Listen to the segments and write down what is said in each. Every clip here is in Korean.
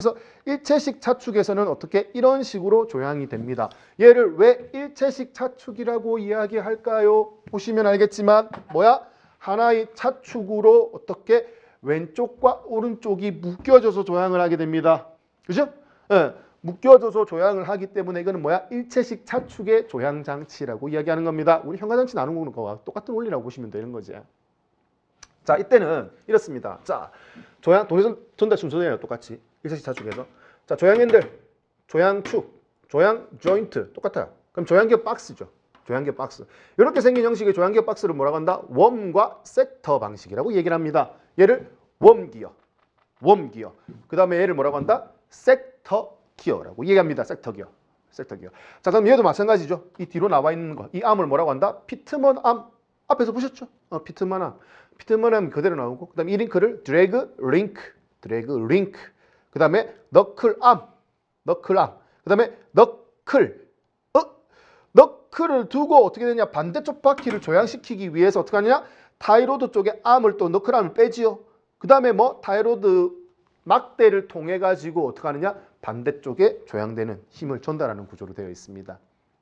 그래서 일체식 차축에서는 어떻게 이런 식으로 조향이 됩니다. 얘를 왜 일체식 차축이라고 이야기할까요? 보시면 알겠지만 뭐야? 하나의 차축으로 어떻게 왼쪽과 오른쪽이 묶여져서 조향을 하게 됩니다. 그죠? 예, 묶여져서 조향을 하기 때문에 이거는 뭐야? 일체식 차축의 조향 장치라고 이야기하는 겁니다. 우리 현가장치 나누는 거와 똑같은 원리라고 보시면 되는 거지. 자, 이때는 이렇습니다. 자, 조향 동해선 전달 순서예요. 똑같이. 일체식 차축에서. 자, 조향 핸들, 조향 축, 조향 조인트 똑같아요. 그럼 조향기어 박스죠. 조향기어 박스. 이렇게 생긴 형식의 조향기어 박스를 뭐라고 한다? 웜과 섹터 방식이라고 얘기를 합니다. 얘를 웜기어, 웜기어. 그 다음에 얘를 뭐라고 한다? 섹터 기어라고 얘기합니다. 섹터 기어. 섹터 기어. 자, 그럼 얘도 마찬가지죠. 이 뒤로 나와 있는 거. 이 암을 뭐라고 한다? 피트먼 암. 앞에서 보셨죠? 어. 피트먼 암 그대로 나오고 그 다음에 이 링크를 드래그 링크, 드래그 링크. 그 다음에 너클 암, 너클 암. 그 다음에 너클. 어? 너클을 두고 어떻게 되냐? 반대쪽 바퀴를 조향시키기 위해서 어떻게 하느냐? 타이로드 쪽에 암을 또 너클 암을 빼지요. 그 다음에 뭐 타이로드 막대를 통해 가지고 어떻게 하느냐? 반대쪽에 조향되는 힘을 전달하는 구조로 되어 있습니다.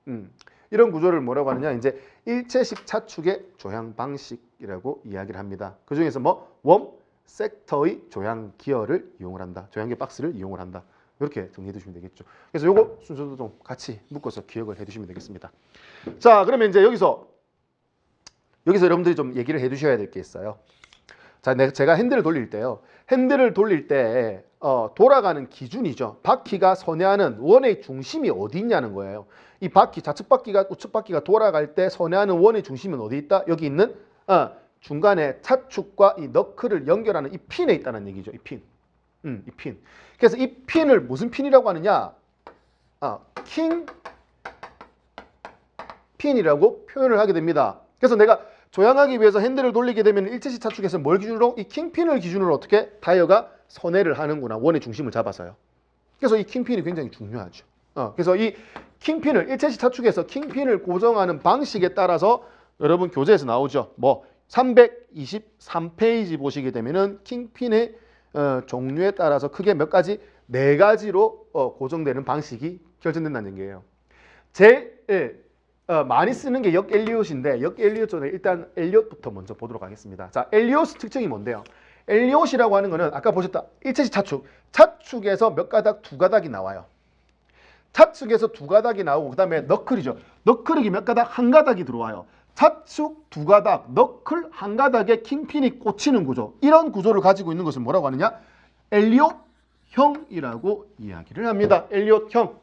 음. 이런 구조를 뭐라고 하느냐? 이제 일체식 차축의 조향 방식이라고 이야기를 합니다. 그 중에서 뭐웜 섹터의 조향 기어를 이용을 한다. 조향기 박스를 이용을 한다. 이렇게 정리해 두시면 되겠죠. 그래서 요거 순서도 좀 같이 묶어서 기억을 해 두시면 되겠습니다. 자, 그러면 이제 여기서 여기서 여러분들이 좀 얘기를 해 두셔야 될 게 있어요. 자, 내- 제가 핸들을 돌릴 때요. 핸들을 돌릴 때 어, 돌아가는 기준이죠. 바퀴가 선회하는 원의 중심이 어디 있냐는 거예요. 이 바퀴 좌측 바퀴가 우측 바퀴가 돌아갈 때 선회하는 원의 중심은 어디 있다? 여기 있는 어, 중간에 차축과 이 너클을 연결하는 이 핀에 있다는 얘기죠. 이 핀. 음, 이 핀. 그래서 이 핀을 무슨 핀이라고 하느냐? 아, 킹 핀이라고 표현을 하게 됩니다. 그래서 내가 조향하기 위해서 핸들을 돌리게 되면 일체식 차축에서 뭘 기준으로 이 킹핀을 기준으로 어떻게 타이어가 선회를 하는구나 원의 중심을 잡아서요. 그래서 이 킹핀이 굉장히 중요하죠. 어, 그래서 이 킹핀을 일체식 차축에서 킹핀을 고정하는 방식에 따라서 여러분 교재에서 나오죠. 뭐 323페이지 보시게 되면은 킹핀의 어, 종류에 따라서 크게 몇 가지 네 가지로 어, 고정되는 방식이 결정된다는 얘기예요. 제일 예, 어, 많이 쓰는 게 역 엘리엇인데 역 엘리엇 전에 일단 엘리엇부터 먼저 보도록 하겠습니다. 자, 엘리엇 특징이 뭔데요? 엘리엇이라고 하는 거는 아까 보셨다 일체식 차축, 차축에서 몇 가닥 두 가닥이 나와요. 차축에서 두 가닥이 나오고 그 다음에 너클이죠. 너클이 몇 가닥 한 가닥이 들어와요. 차축 두 가닥, 너클 한 가닥에 킹핀이 꽂히는 구조. 이런 구조를 가지고 있는 것을 뭐라고 하느냐? 엘리엇형이라고 이야기를 합니다. 엘리엇형.